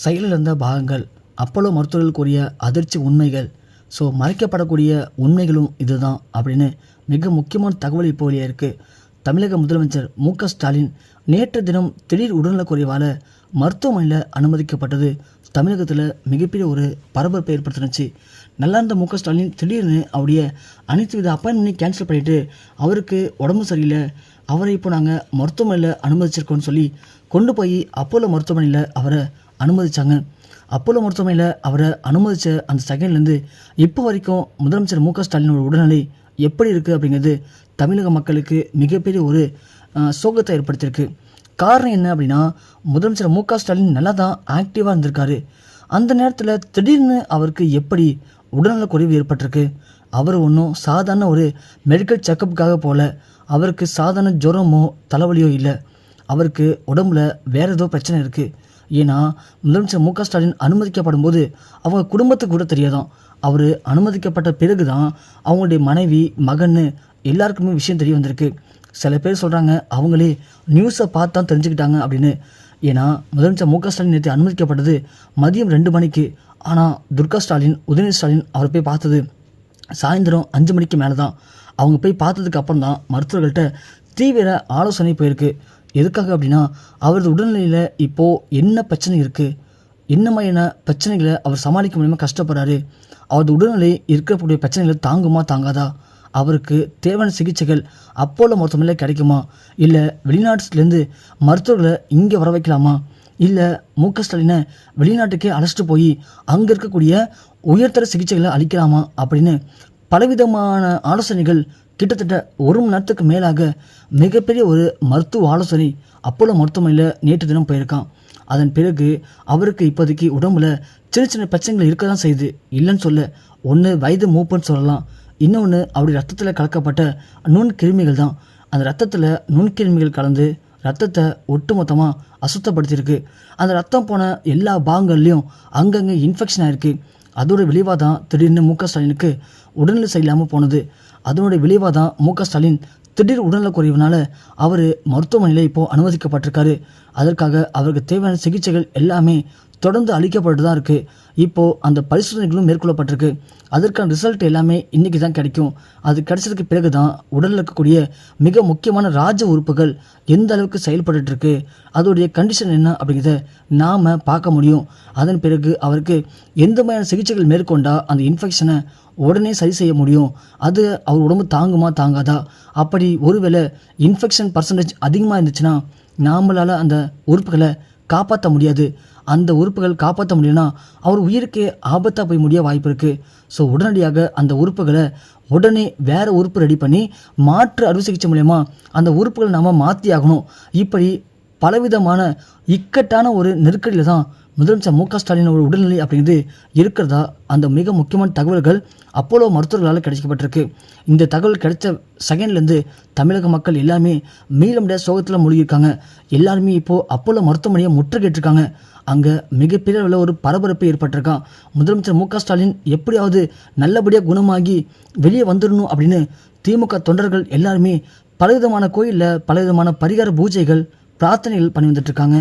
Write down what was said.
செயலிழந்த பாகங்கள் அப்போலோ மருத்துவர்கள் கூறிய அதிர்ச்சி உண்மைகள் ஸோ மறைக்கப்படக்கூடிய உண்மைகளும் இதுதான் அப்படின்னு மிக முக்கியமான தகவல் இப்போ இருக்குது தமிழக முதலமைச்சர் மு க ஸ்டாலின் நேற்று தினம் திடீர் உடல்நலக்குறைவால் மருத்துவமனையில் அனுமதிக்கப்பட்டது தமிழகத்தில் மிகப்பெரிய ஒரு பரபரப்பை ஏற்படுத்தினுச்சு. நல்லா இருந்த மு க ஸ்டாலின் திடீர்னு அவருடைய அனைத்து வித அப்பாயின்மெண்ட்டையும் கேன்சல் பண்ணிவிட்டு அவருக்கு உடம்பு சரியில்லை. அவரை இப்போ நாங்கள் மருத்துவமனையில் அனுமதிச்சிருக்கோம்னு சொல்லி கொண்டு போய் அப்போலோ மருத்துவமனையில் அவரை அனுமதித்தாங்க அப்போலோ மருத்துவமனையில் அவரை அனுமதித்த அந்த செகண்ட்லேருந்து இப்போ வரைக்கும் முதலமைச்சர் மு க ஸ்டாலினோட உடல்நிலை எப்படி இருக்குது அப்படிங்கிறது தமிழக மக்களுக்கு மிகப்பெரிய ஒரு சோகத்தை ஏற்படுத்தியிருக்கு. காரணம் என்ன அப்படின்னா முதலமைச்சர் மு க ஸ்டாலின் நல்லா தான் ஆக்டிவாக இருந்திருக்காரு. அந்த நேரத்தில் திடீர்னு அவருக்கு எப்படி உடல்நலக் குறைவு ஏற்பட்டிருக்கு? அவர் ஒன்றும் சாதாரண ஒரு மெடிக்கல் செக்கப்புக்காக போகல அவருக்கு சாதாரண ஜுரமோ தலைவலியோ இல்லை. அவருக்கு உடம்புல வேறு ஏதோ பிரச்சனை இருக்குது ஏன்னா முதலமைச்சர் மு க ஸ்டாலின் அனுமதிக்கப்படும் போது அவங்க குடும்பத்துக்கு கூட தெரியாதான். அவர் அனுமதிக்கப்பட்ட பிறகு தான் அவங்களுடைய மனைவி மகன் எல்லாருக்குமே விஷயம் தெரிய வந்திருக்கு. சில பேர் சொல்கிறாங்க அவங்களே நியூஸை பார்த்து தான் தெரிஞ்சுக்கிட்டாங்க அப்படின்னு. ஏன்னா முதலமைச்சர் மு க ஸ்டாலின் நேற்று அனுமதிக்கப்பட்டது மதியம் ரெண்டு மணிக்கு. ஆனால் துர்கா ஸ்டாலின் உதயநிதி ஸ்டாலின் அவரை போய் பார்த்தது சாயந்தரம் அஞ்சு மணிக்கு மேலே தான் அவங்க போய் பார்த்ததுக்கு அப்புறம் தான் மருத்துவர்கள்ட்ட தீவிர ஆலோசனை போயிருக்கு. எதுக்காக அப்படின்னா அவரது உடல்நிலையில் இப்போது என்ன பிரச்சனை இருக்குது என்ன மாதிரியான பிரச்சனைகளை அவர் சமாளிக்க முடியாமல் கஷ்டப்படுறாரு? அவரது உடல்நிலை இருக்கக்கூடிய பிரச்சனைகளை தாங்குமா தாங்காதா? அவருக்கு தேவையான சிகிச்சைகள் அப்போலோ மருத்துவமனையில் கிடைக்குமா? இல்லை வெளிநாட்டுலேருந்து மருத்துவர்களை இங்கே வர வைக்கலாமா? இல்லை மு க ஸ்டாலினை வெளிநாட்டுக்கே அழைச்சிட்டு போய் அங்கே இருக்கக்கூடிய உயர்தர சிகிச்சைகளை அளிக்கலாமா? அப்படின்னு பலவிதமான ஆலோசனைகள் கிட்டத்தட்ட ஒரு மணி நேரத்துக்கு மேலாக மிகப்பெரிய ஒரு மருத்துவ ஆலோசனை அப்போலோ மருத்துவமனையில் நேற்று தினம் போயிருக்கான். அதன் பிறகு அவருக்கு இப்போதைக்கு உடம்புல சின்ன சின்ன பிரச்சனைகள் இருக்க தான் செய்யுது. இல்லைன்னு சொல்ல ஒன்று வயது மூப்புன்னு சொல்லலாம். இன்னொன்று அவருடைய ரத்தத்தில் கலக்கப்பட்ட நுண்கிருமிகள் தான். அந்த ரத்தத்தில் நுண்கிருமிகள் கலந்து ரத்தத்தை ஒட்டுமொத்தமாக அசுத்தப்படுத்தியிருக்கு. அந்த ரத்தம் போன எல்லா பாகங்கள்லேயும் அங்கங்கே இன்ஃபெக்ஷன் ஆயிருக்கு. அதோட விளைவாக தான் திடீர்னு மு க ஸ்டாலினுக்கு உடல்நிலை சரியில்லாமல் போனது. அதனுடைய விளைவாக தான் மு க ஸ்டாலின் திடீர் உடல்நல குறைவுனால அவர் மருத்துவமனையில் இப்போது அனுமதிக்கப்பட்டிருக்காரு. அதற்காக அவருக்கு தேவையான சிகிச்சைகள் எல்லாமே தொடர்ந்து அளிக்கப்பட்டு தான் இருக்குது இப்போது அந்த பரிசோதனைகளும் மேற்கொள்ளப்பட்டிருக்கு. அதற்கான ரிசல்ட் எல்லாமே இன்றைக்கி தான் கிடைக்கும். அது கிடைச்சதுக்கு பிறகு தான் உடலில் இருக்கக்கூடிய மிக முக்கியமான ராஜ உறுப்புகள் எந்த அளவுக்கு செயல்பட்டுருக்கு அதோடைய கண்டிஷன் என்ன அப்படிங்கிறத நாம் பார்க்க முடியும். அதன் பிறகு அவருக்கு எந்த மாதிரியான சிகிச்சைகள் மேற்கொண்டால் அந்த இன்ஃபெக்ஷனை உடனே சரி செய்ய முடியும்? அது அவர் உடம்பு தாங்குமா தாங்காதா? அப்படி ஒருவேளை இன்ஃபெக்ஷன் பர்சன்டேஜ் அதிகமாக இருந்துச்சுன்னா நாமளால் அந்த உறுப்புகளை காப்பாற்ற முடியாது. அந்த உறுப்புகள் காப்பாற்ற முடியும்னா அவர் உயிருக்கே ஆபத்தாக போய் முடிய வாய்ப்பு இருக்குது ஸோ உடனடியாக அந்த உறுப்புகளை உடனே வேற உறுப்பு ரெடி பண்ணி மாற்று அறுவை சிகிச்சை மூலயமா அந்த உறுப்புகளை நாம் மாற்றி ஆகணும். இப்படி பலவிதமான இக்கட்டான ஒரு நெருக்கடியில் தான் முதலமைச்சர் மு க ஸ்டாலினோட உடல்நிலை அப்படிங்கிறது இருக்கிறதா அந்த மிக முக்கியமான தகவல்கள் அப்போலோ மருத்துவர்களால் கிடைக்கப்பட்டிருக்கு. இந்த தகவல் கிடைச்ச செகண்ட்லேருந்து தமிழக மக்கள் எல்லாமே மீள முடியாத சோகத்தில் மூழ்கியிருக்காங்க. எல்லாருமே இப்போது அப்போலோ மருத்துவமனையை முற்றுகையிட்டிருக்காங்க. அங்கே மிகப்பெரிய அளவில் ஒரு பரபரப்பு ஏற்பட்டிருக்கான். முதலமைச்சர் மு ஸ்டாலின் எப்படியாவது நல்லபடியாக குணமாகி வெளியே வந்துடணும் அப்படின்னு திமுக தொண்டர்கள் எல்லாருமே பலவிதமான கோயிலில் பலவிதமான பரிகார பூஜைகள் பிரார்த்தனைகள் பண்ணி வந்துட்டுருக்காங்க